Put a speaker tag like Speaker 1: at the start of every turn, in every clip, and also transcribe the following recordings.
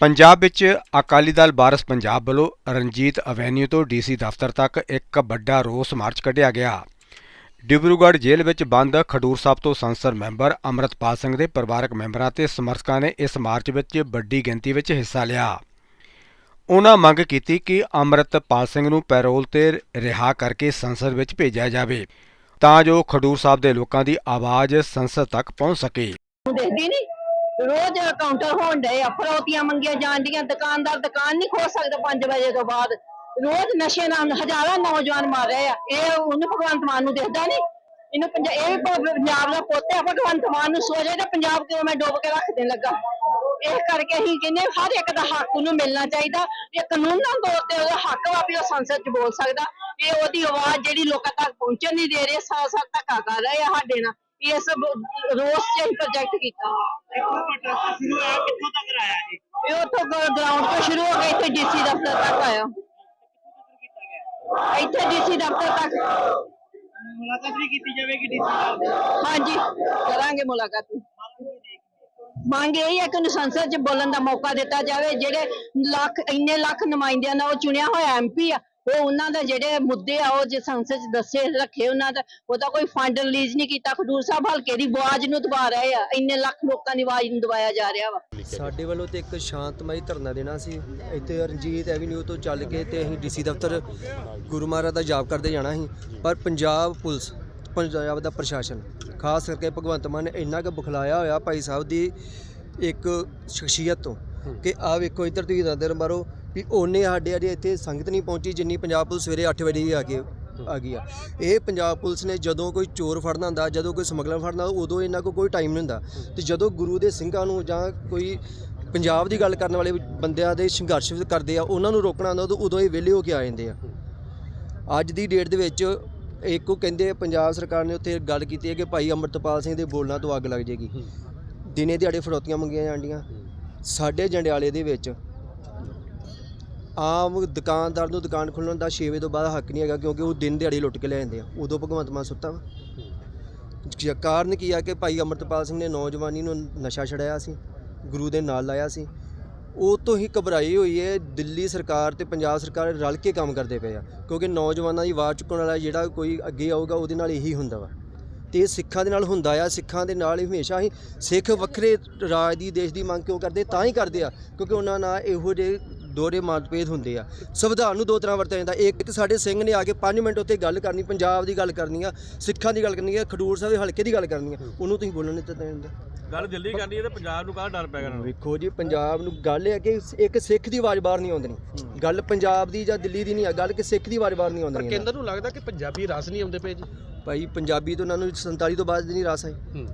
Speaker 1: ਪੰਜਾਬ ਵਿੱਚ ਅਕਾਲੀ ਦਲ ਬਾਰਸ ਪੰਜਾਬ ਵੱਲੋਂ ਰਣਜੀਤ ਐਵੇਨਿਊ ਤੋਂ ਡੀਸੀ ਦਫ਼ਤਰ ਤੱਕ ਇੱਕ ਵੱਡਾ ਰੋਸ ਮਾਰਚ ਕੱਢਿਆ ਗਿਆ। ਡਿਬਰੂਗੜ੍ਹ ਜੇਲ੍ਹ ਵਿੱਚ ਬੰਦ ਖਡੂਰ ਸਾਹਿਬ ਤੋਂ ਸੰਸਦ ਮੈਂਬਰ ਅੰਮ੍ਰਿਤਪਾਲ ਸਿੰਘ ਦੇ ਪਰਿਵਾਰਕ ਮੈਂਬਰਾਂ ਤੇ ਸਮਰਥਕਾਂ ਨੇ ਇਸ ਮਾਰਚ ਵਿੱਚ ਵੱਡੀ ਗਿਣਤੀ ਵਿੱਚ ਹਿੱਸਾ ਲਿਆ। ਉਹਨਾਂ ਮੰਗ ਕੀਤੀ ਕਿ ਅੰਮ੍ਰਿਤਪਾਲ ਸਿੰਘ ਨੂੰ ਪੈਰੋਲ ਤੇ ਰਿਹਾ ਕਰਕੇ ਸੰਸਦ ਵਿੱਚ ਭੇਜਿਆ ਜਾਵੇ, ਤਾਂ ਜੋ ਖਡੂਰ ਸਾਹਿਬ ਦੇ ਲੋਕਾਂ ਦੀ ਆਵਾਜ਼ ਸੰਸਦ ਤੱਕ ਪਹੁੰਚ ਸਕੇ।
Speaker 2: ਨੂੰ? ਨਹੀਂ ਰੋਜ਼ ਕਾਊਂਟਰ ਹੋਣ ਡਏ ਆ, ਫਰੋਤੀਆਂ ਮੰਗੀਆਂ ਜਾਣ ਡੀਆਂ, ਦੁਕਾਨਦਾਰ ਦੁਕਾਨ ਨਹੀਂ ਖੋਲ ਸਕਦਾ 5 ਵਜੇ ਤੋਂ ਬਾਅਦ। ਰੋਜ਼ ਨਸ਼ੇ ਨਾਲ ਹਜ਼ਾਰਾਂ ਨੌਜਵਾਨ ਮਾਰ ਰਹੇ ਆ। ਇਹ ਉਹਨੂੰ ਭਗਵੰਤ ਮਾਨ ਨੂੰ ਦੇਖਦਾ ਨਹੀਂ। ਇਹਨੂੰ ਪੰਜਾ, ਇਹ ਪੰਜਾਬ ਦਾ ਪੁੱਤ ਹੈ ਭਗਵੰਤ ਮਾਨ ਨੂੰ ਸੋਚੇ ਤੇ ਪੰਜਾਬ ਕਿਉਂ ਮੈਂ ਡੁੱਬ ਕੇ ਰੱਖ ਦੇਣ ਲੱਗਾ। ਇਸ ਕਰਕੇ ਅਸੀਂ ਕਹਿੰਦੇ ਹਰ ਇੱਕ ਦਾ ਹੱਕ ਉਹਨੂੰ ਮਿਲਣਾ ਚਾਹੀਦਾ। ਇਹ ਕਾਨੂੰਨਾਂ ਤੌਰ ਤੇ ਉਹਦਾ ਹੱਕ ਵਾ ਵੀ ਉਹ ਸੰਸਦ 'ਚ ਬੋਲ ਸਕਦਾ। ਇਹ ਉਹਦੀ ਆਵਾਜ਼ ਜਿਹੜੀ ਲੋਕਾਂ ਤੱਕ ਪਹੁੰਚਣ ਨਹੀਂ ਦੇ ਰਹੇ ਸਾਲ ਸਾਲ ਧੱਕਾ ਕਰ ਰਹੇ ਆ ਸਾਡੇ ਨਾਲ। ਇਸ ਬ- ਰੋਸ 'ਚ ਅਸੀਂ ਪ੍ਰੋਜੈਕਟ ਕੀਤਾ
Speaker 3: ਕਿੱਥੋਂ ਪ੍ਰੋਟੈਸਟ ਸ਼ੁਰੂ ਹੋਇਆ ਕਿੱਥੋਂ ਤੱਕ ਆਇਆ ਜੀ
Speaker 2: ਇਹ ਉੱਥੋਂ ਗਰਾਊਂਡ ਤੋਂ ਸ਼ੁਰੂ ਹੋ ਕੇ ਇੱਥੇ ਡੀਸੀ ਦਫ਼ਤਰ ਤੱਕ ਆਇਆ
Speaker 3: ਕੀਤਾ ਗਿਆ
Speaker 2: ਇੱਥੇ ਡੀਸੀ ਦਫ਼ਤਰ ਤੱਕ
Speaker 3: ਮੁਲਾਕਾਤ ਵੀ ਕੀਤੀ ਜਾਵੇਗੀ ਡੀਸੀ ਨਾਲ
Speaker 2: ਹਾਂਜੀ ਕਰਾਂਗੇ ਮੁਲਾਕਾਤ ਮੰਗ ਇਹ ਹੈ ਕਿ ਉਹਨੂੰ ਸੰਸਦ 'ਚ ਬੋਲਣ ਦਾ ਮੌਕਾ ਦਿੱਤਾ ਜਾਵੇ ਜਿਹੜੇ ਲੱਖ ਇੰਨੇ ਲੱਖ ਨੁਮਾਇੰਦਿਆਂ ਦਾ ਉਹ ਚੁਣਿਆ ਹੋਇਆ ਐਮਪੀ ਆ ਉਹ ਉਹਨਾਂ ਦਾ ਜਿਹੜੇ ਮੁੱਦੇ ਆ ਉਹ ਜੇ ਸੰਸਦ 'ਚ ਦੱਸੇ ਰੱਖੇ ਉਹਨਾਂ ਦਾ ਉਹਦਾ ਕੋਈ ਫੰਡ ਰਿਲੀਜ਼ ਨਹੀਂ ਕੀਤਾ। ਖਡੂਰ ਸਾਹਿਬ ਹਲਕੇ ਦੀ ਆਵਾਜ਼ ਨੂੰ ਦਬਾ ਰਹੇ ਆ। ਇੰਨੇ ਲੱਖ ਲੋਕਾਂ ਦੀ ਆਵਾਜ਼ ਨੂੰ ਦਬਾਇਆ ਜਾ ਰਿਹਾ ਵਾ।
Speaker 4: ਸਾਡੇ ਵੱਲੋਂ ਤੇ ਇੱਕ ਸ਼ਾਂਤਮਈ ਧਰਨਾ ਦੇਣਾ ਸੀ। ਇੱਥੇ ਰਣਜੀਤ ਐਵੀਨਿਊ ਤੋਂ ਚੱਲ ਕੇ ਤੇ ਅਸੀਂ ਡੀਸੀ ਦਫ਼ਤਰ ਗੁਰੂ ਮਹਾਰਾਜ ਦਾ ਜਾਪ ਕਰਦੇ ਜਾਣਾ ਸੀ। ਪਰ ਪੰਜਾਬ ਪੁਲਿਸ ਪੰਜਾਬ ਦਾ ਪ੍ਰਸ਼ਾਸਨ ਖਾਸ ਕਰਕੇ ਭਗਵੰਤ ਮਾਨ ਨੇ ਇੰਨਾ ਕੁ ਬੁਖਲਾਇਆ ਹੋਇਆ ਭਾਈ ਸਾਹਿਬ ਦੀ ਇੱਕ ਸ਼ਖਸੀਅਤ ਤੋਂ ਕਿ ਆ ਵੇਖੋ ਇੱਧਰ ਤੁਸੀਂ ਦੱਸਦੇ ਮਾਰੋ ਵੀ ਉਹਨੇ ਸਾਡੇ ਅਜੇ ਇੱਥੇ ਸੰਗਤ ਨਹੀਂ ਪਹੁੰਚੀ ਜਿੰਨੀ ਪੰਜਾਬ ਪੁਲਿਸ ਸਵੇਰੇ 8 ਵਜੇ ਹੀ ਆ ਕੇ, ਆ ਗਈ ਆ। ਇਹ ਪੰਜਾਬ ਪੁਲਿਸ ਨੇ ਜਦੋਂ ਕੋਈ ਚੋਰ ਫੜਨਾ ਹੁੰਦਾ, ਜਦੋਂ ਕੋਈ ਸਮਗਲਰ ਫੜਨਾ ਉਦੋਂ ਇਹਨਾਂ ਕੋਲ ਕੋਈ ਟਾਈਮ ਨਹੀਂ ਹੁੰਦਾ। ਤੇ ਜਦੋਂ ਗੁਰੂ ਦੇ ਸਿੰਘਾਂ ਨੂੰ ਜਾਂ ਕੋਈ ਪੰਜਾਬ ਦੀ ਗੱਲ ਕਰਨ ਵਾਲੇ ਬੰਦਿਆਂ ਦੇ ਸੰਘਰਸ਼ ਕਰਦੇ ਆ, ਉਹਨਾਂ ਨੂੰ ਰੋਕਣਾ ਹੁੰਦਾ, ਉਦੋਂ ਉਦੋਂ ਹੀ ਵਿਹਲੇ ਹੋ ਕੇ ਆ ਜਾਂਦੇ ਆ। ਅੱਜ ਦੀ ਡੇਟ ਦੇ ਵਿੱਚ ਇੱਕੋ ਕਹਿੰਦੇ ਪੰਜਾਬ ਸਰਕਾਰ ਨੇ ਉੱਥੇ ਗੱਲ ਕੀਤੀ ਹੈ ਕਿ ਭਾਈ ਅੰਮ੍ਰਿਤਪਾਲ ਸਿੰਘ ਦੇ ਬੋਲਣਾ ਤੋਂ ਅੱਗ ਲੱਗ ਜੇਗੀ। ਦਿਨੇ ਦਿਹਾੜੇ ਫੜੋਤੀਆਂ ਮੰਗੀਆਂ ਜਾਂਦੀਆਂ ਸਾਡੇ ਜੰਡਿਆਲੇ ਦੇ ਵਿੱਚ ਆਮ ਦੁਕਾਨਦਾਰ ਨੂੰ ਦੁਕਾਨ ਖੋਲ੍ਹਣ ਦਾ 6 ਵਜੇ ਤੋਂ ਬਾਅਦ ਹੱਕ ਨਹੀਂ ਹੈਗਾ ਕਿਉਂਕਿ ਉਹ ਦਿਨ ਦਿਹਾੜੀ ਲੁੱਟ ਕੇ ਲੈ ਜਾਂਦੇ ਆ। ਉਦੋਂ ਭਗਵੰਤ ਮਾਨ ਸੁੱਤਾ ਵਾ। ਜ- ਕਾਰਨ ਕੀ ਆ ਕਿ ਭਾਈ ਅੰਮ੍ਰਿਤਪਾਲ ਸਿੰਘ ਨੇ ਨੌਜਵਾਨੀ ਨੂੰ ਨਸ਼ਾ ਛੜਾਇਆ ਸੀ, ਗੁਰੂ ਦੇ ਨਾਲ ਲਾਇਆ ਸੀ। ਉਹ ਤੋਂ ਹੀ ਘਬਰਾਈ ਹੋਈ ਹੈ, ਦਿੱਲੀ ਸਰਕਾਰ ਤੇ ਪੰਜਾਬ ਸਰਕਾਰ ਰਲ ਕੇ ਕੰਮ ਕਰਦੇ ਪਏ ਆ। ਕਿਉਂਕਿ ਨੌਜਵਾਨਾਂ ਦੀ ਆਵਾਜ਼ ਚੁੱਕਣ ਵਾਲਾ ਜਿਹੜਾ ਕੋਈ ਅੱਗੇ ਆਊਗਾ, ਉਹਦੇ ਨਾਲ ਇਹੀ ਹੁੰਦਾ ਵਾ। ਤੇ ਇਹ ਸਿੱਖਾਂ ਦੇ ਨਾਲ ਹੁੰਦਾ ਆ, ਸਿੱਖਾਂ ਦੇ ਨਾਲ ਹੀ ਹਮੇਸ਼ਾ ਹੀ ਸਿੱਖ ਵੱਖਰੇ ਰਾਜ ਦੀ, ਦੇਸ਼ ਦੀ ਮੰਗ ਕਿਉਂ ਕਰਦੇ? ਤਾਂ ਹੀ ਕਰਦੇ ਆ, ਕਿਉਂਕਿ ਉਹਨਾਂ ਨਾਲ ਇਹੋ ਜਿਹੇ ਦੋਹਰੇ ਮਤਭੇਦ ਹੁੰਦੇ ਆ। ਸੰਵਿਧਾਨ ਨੂੰ ਦੋ ਤਰ੍ਹਾਂ ਵਰਤਿਆ ਜਾਂਦਾ। ਇੱਕ ਤੇ ਸਾਡੇ ਸਿੰਘ ਨੇ ਆ ਕੇ 5 ਮਿੰਟ ਉੱਤੇ ਗੱਲ ਕਰਨੀ ਪੰਜਾਬ ਦੀ ਗੱਲ ਕਰਨੀ ਆ ਸਿੱਖਾਂ ਦੀ ਗੱਲ ਕਰਨੀ ਆ ਖਡੂਰ ਸਾਹਿਬ ਦੇ ਹਲਕੇ ਦੀ ਗੱਲ ਕਰਨੀ ਆ। ਉਹਨੂੰ ਤੁਸੀਂ ਬੋਲਣ ਦਿੱਤਾ ਜਾਂਦਾ।
Speaker 5: ਗੱਲ ਜਲਦੀ ਕਰਨੀ ਹੈ ਤੇ ਪੰਜਾਬ ਨੂੰ ਕਾਹ ਡਰ ਪੈ ਗਿਆ
Speaker 4: ਵੇਖੋ ਜੀ ਪੰਜਾਬ ਨੂੰ ਗੱਲ ਇਹ ਹੈ ਕਿ ਇੱਕ ਸਿੱਖ ਦੀ ਆਵਾਜ਼ ਬਾਹਰ ਨਹੀਂ ਆਉਂਦੀ। ਗੱਲ ਪੰਜਾਬ ਦੀ ਜਾਂ ਦਿੱਲੀ ਦੀ ਨਹੀਂ ਆ ਗੱਲ ਕਿ ਸਿੱਖ ਦੀ ਆਵਾਜ਼ ਬਾਹਰ ਨਹੀਂ ਆਉਂਦੀ
Speaker 5: ਕੇਂਦਰ ਨੂੰ ਲੱਗਦਾ ਕਿ ਪੰਜਾਬੀ ਰਸ ਨਹੀਂ ਆਉਂਦੇ ਪਏ ਜੀ।
Speaker 4: ਭਾਈ ਪੰਜਾਬੀ ਤੋਂ ਉਹਨਾਂ ਨੂੰ 47 ਤੋਂ ਬਾਅਦ ਨਹੀਂ ਰਾਸ ਆਈ।
Speaker 5: ਹੂੰ।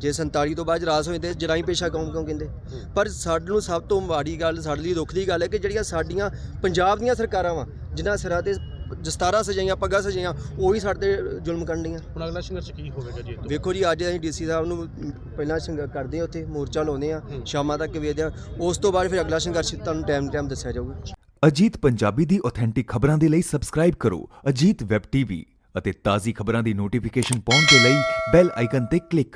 Speaker 4: ਜੇ 47 ਤੋਂ ਬਾਅਦ ਰਾਸ ਹੋਏ ਤੇ ਜਰਾਈ ਪੇਸ਼ਾ ਕੌਮ ਕਿਉਂ ਕਹਿੰਦੇ? ਪਰ ਸਾਨੂੰ ਸਭ ਤੋਂ ਮਾੜੀ ਗੱਲ ਸਾਡੇ ਲਈ ਦੁੱਖ ਦੀ ਗੱਲ ਹੈ ਕਿ ਜਿਹੜੀਆਂ ਸਾਡੀਆਂ ਪੰਜਾਬ ਦੀਆਂ ਸਰਕਾਰਾਂ ਵਾ ਜਿਨ੍ਹਾਂ ਸਿਰਾਂ ਤੇ ਦਸਤਾਰਾਂ ਸਜਾਈਆਂ ਪੱਗਾਂ ਸਜਾਈਆਂ ਉਹੀ ਸਾਡੇ ਤੇ ਜ਼ੁਲਮ ਕਰਨ ਡੀਆਂ।
Speaker 5: ਹੁਣ ਅਗਲਾ ਸੰਘਰਸ਼ ਕੀ ਹੋਵੇਗਾ ਜੀ
Speaker 4: ਵੇਖੋ ਜੀ ਅੱਜ ਅਸੀਂ ਡੀਸੀ ਸਾਹਿਬ ਨੂੰ ਪਹਿਲਾਂ ਸੰਘ ਕਰਦੇ ਹਾਂ ਉੱਥੇ ਮੋਰਚਾ ਲਾਉਂਦੇ ਆ ਸ਼ਾਮਾਂ ਤੱਕ ਵੇਚਦੇ ਆ ਉਸ ਤੋਂ ਬਾਅਦ ਫਿਰ ਅਗਲਾ ਸੰਘਰਸ਼ ਤੁਹਾਨੂੰ ਟਾਈਮ ਟਾਈਮ ਦੱਸਿਆ ਜਾਊਗਾ।
Speaker 6: ਅਜੀਤ ਪੰਜਾਬੀ ਦੀ ਆਥੈਂਟਿਕ ਖਬਰਾਂ ਦੇ ਲਈ ਸਬਸਕ੍ਰਾਈਬ ਕਰੋ ਅਜੀਤ ਵੈਬ ਟੀਵੀ ਅਤੇ ਤਾਜ਼ੀ ਖਬਰਾਂ ਦੀ ਨੋਟੀਫਿਕੇਸ਼ਨ ਪਾਉਣ ਦੇ ਲਈ ਬੈਲ ਆਈਕਨ ਤੇ ਕਲਿੱਕ ਕਰੋ।